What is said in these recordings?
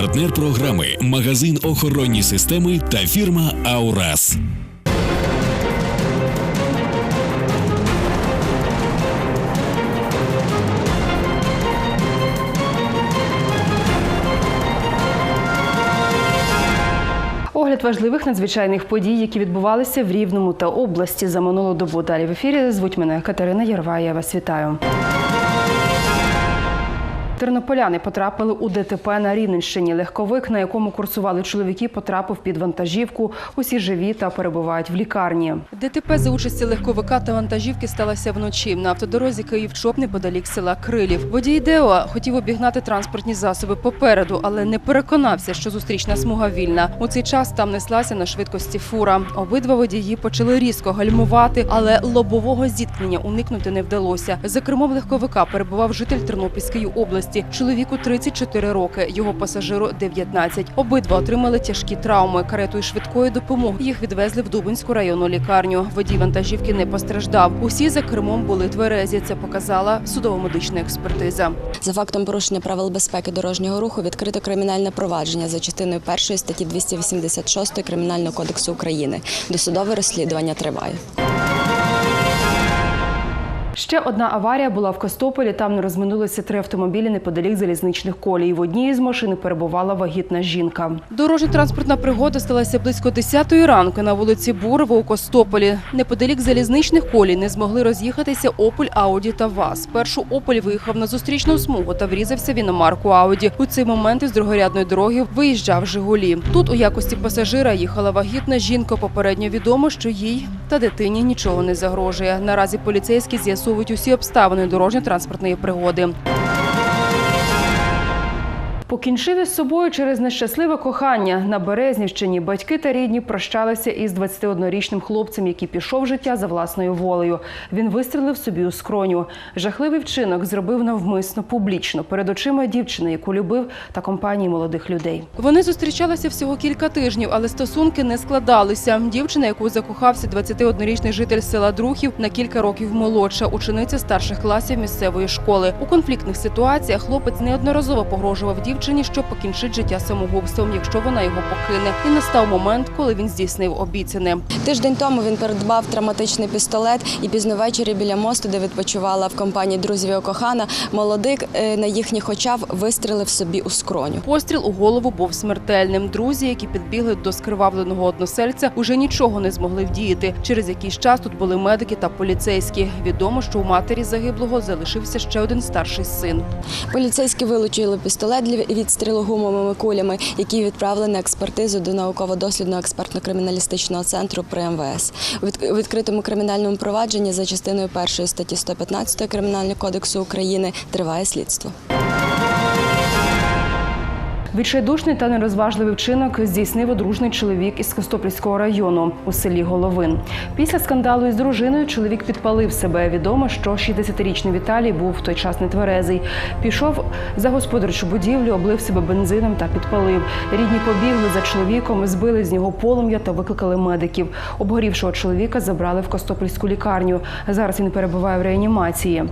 Партнер програми магазин охоронні системи та фірма Аурас. Огляд важливих надзвичайних подій, які відбувалися в Рівному та області за минулу добу. Далі в ефірі звуть мене Катерина Ярва. Вас вітаю. Тернополяни потрапили у ДТП на Рівненщині. Легковик, на якому курсували чоловіки, потрапив під вантажівку. Усі живі та перебувають в лікарні. ДТП за участі легковика та вантажівки сталося вночі на автодорозі Київ-Чоп неподалік села Крилів. Водій Део хотів обігнати транспортні засоби попереду, але не переконався, що зустрічна смуга вільна. У цей час там неслася на швидкості фура. Обидва водії почали різко гальмувати, але лобового зіткнення уникнути не вдалося. За кермом легковика перебував житель Тернопільської області. Чоловіку 34 роки, його пасажиру 19. Обидва отримали тяжкі травми. Каретою швидкої допомоги їх відвезли в Дубинську районну лікарню. Водій вантажівки не постраждав. Усі за кермом були тверезі. Це показала судово-медична експертиза. За фактом порушення правил безпеки дорожнього руху відкрито кримінальне провадження за частиною першої статті 286 Кримінального кодексу України. Досудове розслідування триває. Ще одна аварія була в Костополі. Там не розминулися три автомобілі неподалік залізничних колій. В одній із машин перебувала вагітна жінка. Дорожньо-транспортна пригода сталася близько 10-ї ранку на вулиці Бурова у Костополі. Неподалік залізничних колій не змогли роз'їхатися Опель, Ауді та ВАЗ. Спершу Опель виїхав на зустрічну смугу та врізався в іномарку Ауді. У цей момент із другорядної дороги виїжджав Жигулі. Тут у якості пасажира їхала вагітна жінка. Попередньо відомо, що їй та дитині нічого не загрожує. Наразі поліцейські з'ясовують усі обставини дорожньо-транспортної пригоди. Покінчив із собою через нещасливе кохання на Березнівщині. Батьки та рідні прощалися із 21-річним хлопцем, який пішов життя за власною волею. Він вистрілив собі у скроню. Жахливий вчинок зробив навмисно публічно перед очима дівчини, яку любив, та компанії молодих людей. Вони зустрічалися всього кілька тижнів, але стосунки не складалися. Дівчина, яку закохався 21-річний житель села Друхів, на кілька років молодша, учениця старших класів місцевої школи. У конфліктних ситуаціях хлопець неодноразово погрожував дівчині, що покінчить життя самогубством, якщо вона його покине. І настав момент, коли він здійснив обіцяне. Тиждень тому він придбав травматичний пістолет і пізно ввечері біля мосту, де відпочивала в компанії друзів його кохана, молодик е, на їхніх очах вистрілив собі у скроню. Постріл у голову був смертельним. Друзі, які підбігли до скривавленого односельця, уже нічого не змогли вдіяти. Через якийсь час тут були медики та поліцейські. Відомо, що у матері загиблого залишився ще один старший син. Поліцейські вилучили пістолет для відстрілу гумовими кулями, які відправлені на експертизу до науково-дослідного експертно-криміналістичного центру при МВС. У відкритому кримінальному провадженні за частиною першої статті 115 Кримінального кодексу України триває слідство. Відчайдушний та нерозважливий вчинок здійснив одружний чоловік із Костопільського району у селі Головин. Після скандалу із дружиною чоловік підпалив себе. Відомо, що 60-річний Віталій був в той час нетверезий. Пішов за господарчу будівлю, облив себе бензином та підпалив. Рідні побігли за чоловіком, збили з нього полум'я та викликали медиків. Обгорівшого чоловіка забрали в Костопільську лікарню. Зараз він перебуває в реанімації.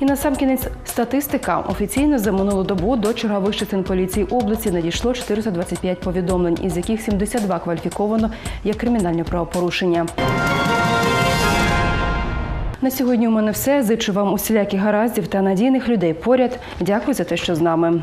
І на сам кінець статистика офіційно за минулу добу до чергових частин поліції області надійшло 425 повідомлень, із яких 72 кваліфіковано як кримінальне правопорушення. На сьогодні у мене все. Зичу вам усіляких гараздів та надійних людей поряд. Дякую за те, що з нами.